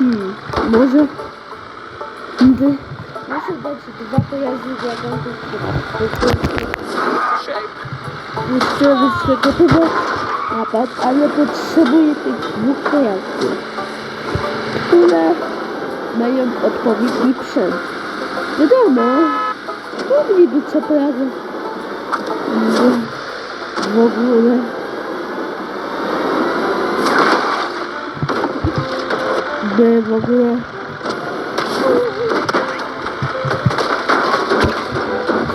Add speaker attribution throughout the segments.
Speaker 1: Hmm, może... Gdy... Muszę dać dwa pojazdy dla gąbek. Jeszcze wysokowy napad, ale potrzebuję tych dwóch pojazdów, które mają odpowiedni sprzęt. Wiadomo, mogliby co prawda. Mm, w ogóle by w ogóle?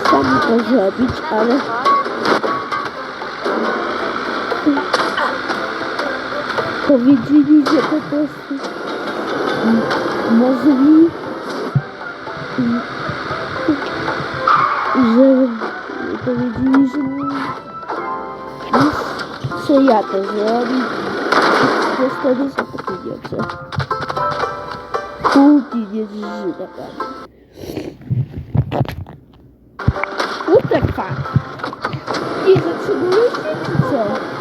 Speaker 1: Sami to zrobić, ale powiedzieli, że po prostu możli, że powiedzieli, że muszę ja to zrobić, że wtedy są to pieniądze. Pół pieniędzy naprawdę. What the fuck? Nie zatrzymujesz się czy co?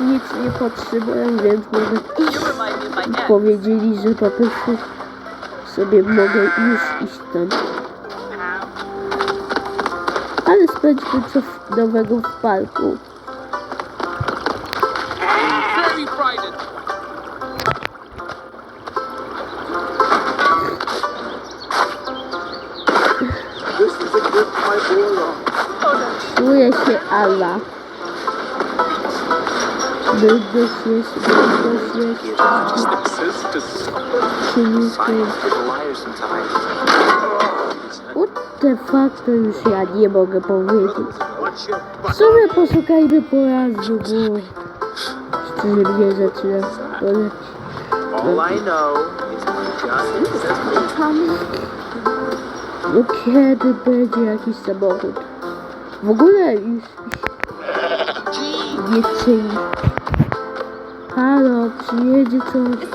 Speaker 1: Nic nie potrzebuję, więc może powiedzieli, że po prostu sobie mogę już iść tam. Ale sprawdźmy co w- nowego w parku.
Speaker 2: Very frightened.
Speaker 3: This
Speaker 1: Się, się nie skończy.
Speaker 3: liar sometimes.
Speaker 1: What the fuck to już ja nie mogę powiedzieć. Sumie poszukajmy pojazdu, bo szczerze mnie zaczyna boleć.
Speaker 3: All I
Speaker 1: No kiedy będzie jakiś samochód? W ogóle już nie czyni. Halo, przyjedzie coś.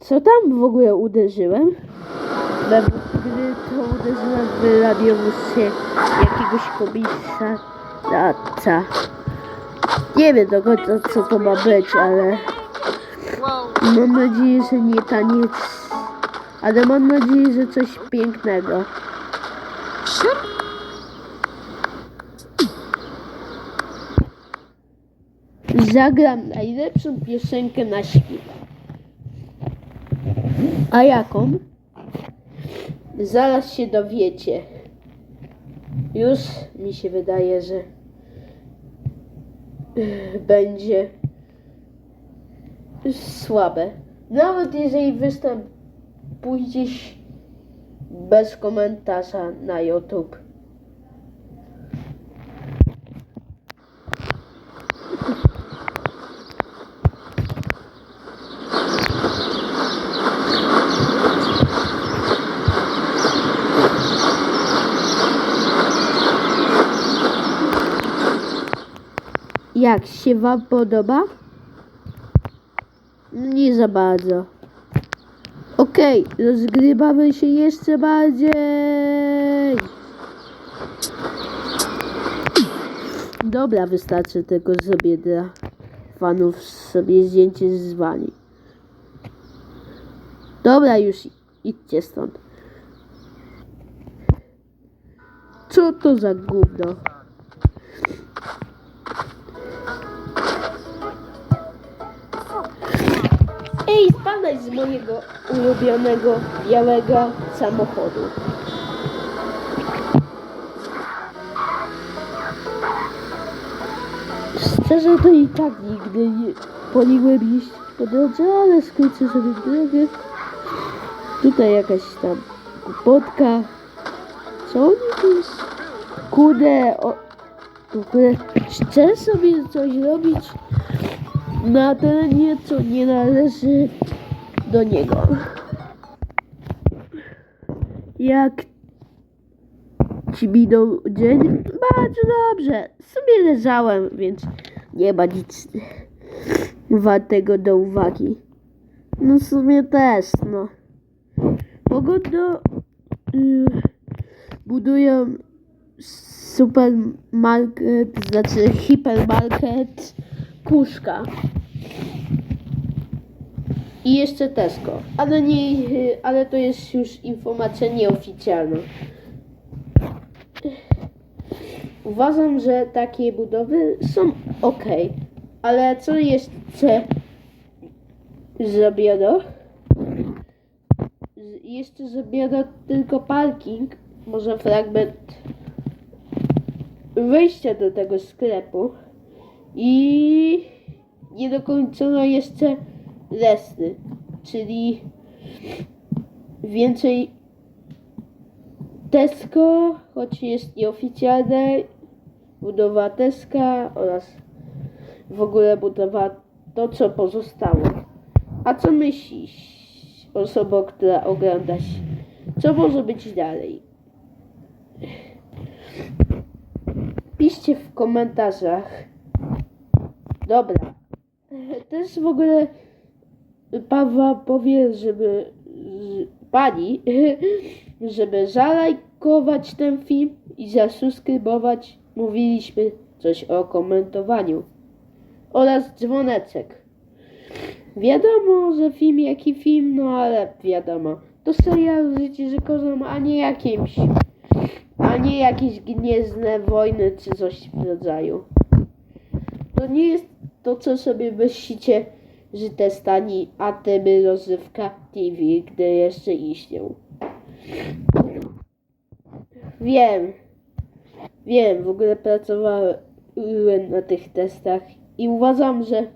Speaker 1: Co tam w ogóle uderzyłem? Gdy to uderzyłem w radiowóz jakiegoś komisarza. Nie wiem do końca co to ma być, ale. Mam nadzieję, że nie taniec. Ale mam nadzieję, że coś pięknego. Zagram najlepszą piosenkę na świecie. A jaką? Zaraz się dowiecie. Już mi się wydaje, że będzie słabe. Nawet jeżeli występ pójdzie bez komentarza na YouTube. Jak się Wam podoba? Nie za bardzo. Okej, rozgrywamy się jeszcze bardziej. Dobra, wystarczy tylko zrobię dla fanów sobie zdjęcie z wami. Dobra, już idźcie stąd. Co to za gówno? Ej, spadaj z mojego ulubionego białego samochodu. Szczerze to i tak nigdy nie poliłem iść po drodze, ale skrócę sobie drogę. Tutaj jakaś tam głupotka, Co oni tu? Kurde, o, kurde, chcę sobie coś robić na terenie, co nie należy do niego. Jak ci minął dzień? Bardzo dobrze. Sobie leżałem, więc nie ma nic wartego do uwagi. No w sumie też, no. Pogoda y, budują supermarket, znaczy hipermarket Kuszka. I jeszcze Tesco. Ale, nie, y, ale to jest już informacja nieoficjalna. Uważam, że takie budowy są ok, ale co jeszcze zrobiono? Jeszcze zrobiono tylko parking, może fragment wejścia do tego sklepu i nie dokończono jeszcze reszty, czyli więcej Tesco, choć jest nieoficjalne, budowa Teska oraz w ogóle budowa to, co pozostało. A co myślisz, osoba, która ogląda się? Co może być dalej? Piszcie w komentarzach. Dobra. Też w ogóle Paweł powie, żeby pani, żeby zalajkować ten film i zasubskrybować. Mówiliśmy coś o komentowaniu oraz dzwoneczek. Wiadomo, że film jaki film, no ale wiadomo. To serial Życie kozą, a nie jakimś, a nie jakieś gniezdne wojny czy coś w rodzaju. To nie jest to, co sobie myślicie, że te stani, a te by rozrywka TV, gdy jeszcze istniał. Wiem, wiem, w ogóle pracowałem na tych testach i uważam, że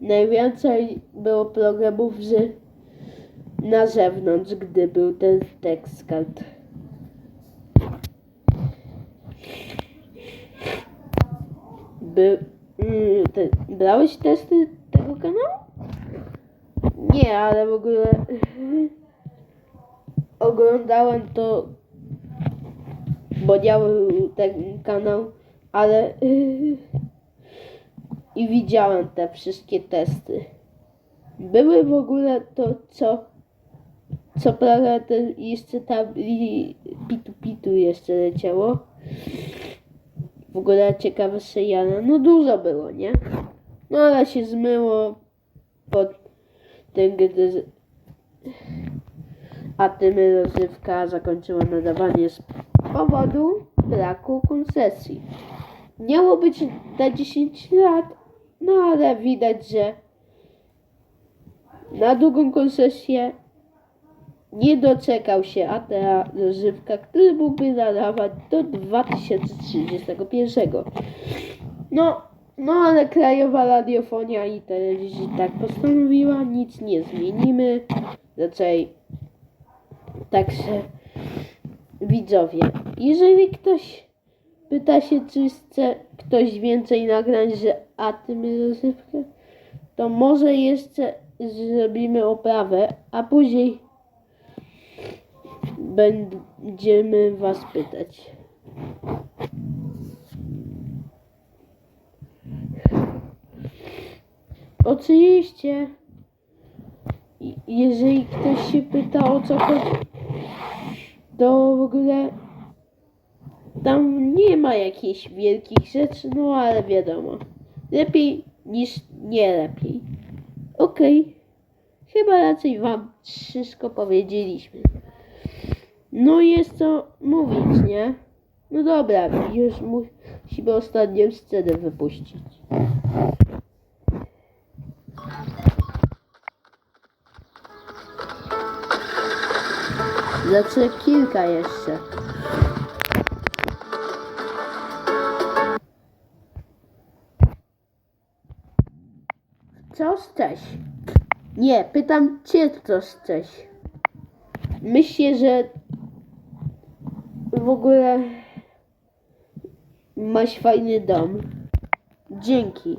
Speaker 1: najwięcej było programów, że na zewnątrz, gdy był ten tekst kart. By, mm, te, brałeś testy tego kanału? Nie, ale w ogóle oglądałem to, bo miałem ten kanał, ale i widziałem te wszystkie testy. Były w ogóle to, co co prawda ten jeszcze tam li, pitu pitu jeszcze leciało. W ogóle ciekawe seriale. No dużo było, nie? No ale się zmyło pod tym, gdy a tym rozrywka zakończyła nadawanie z powodu braku koncesji. Miało być na 10 lat, no ale widać, że na długą koncesję nie doczekał się ATA rozrywka, który mógłby nadawać do 2031. No, no ale Krajowa Radiofonia i Telewizja tak postanowiła, nic nie zmienimy. Raczej także widzowie, jeżeli ktoś pyta się, czy chce ktoś więcej nagrań z Atym rozrywkę, to może jeszcze zrobimy oprawę, a później będziemy was pytać. Oczywiście, jeżeli ktoś się pyta o co chodzi, to w ogóle tam nie ma jakichś wielkich rzeczy, no ale wiadomo. Lepiej niż nie lepiej. Okej. Chyba raczej wam wszystko powiedzieliśmy. No jest co mówić, nie? No dobra, już musimy ostatnią scenę wypuścić. Znaczy kilka jeszcze. Co chcesz? Nie, pytam cię, co chcesz. Myślę, że w ogóle masz fajny dom. Dzięki.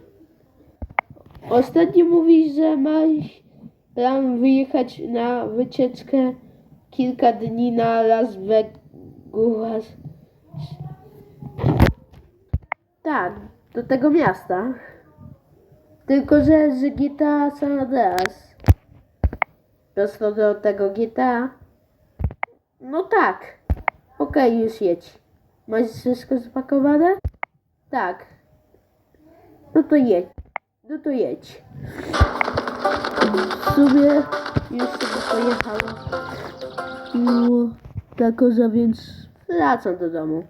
Speaker 1: Ostatnio mówisz, że masz plan wyjechać na wycieczkę kilka dni na Las Vegas. Tak, do tego miasta. Tylko, że z GTA San Andreas. Prosto do tego GTA. No tak. Okej, już jedź. Masz wszystko spakowane? Tak. No to jedź. No to jedź. W sumie już sobie pojechała. No, tak, że więc wracam do domu.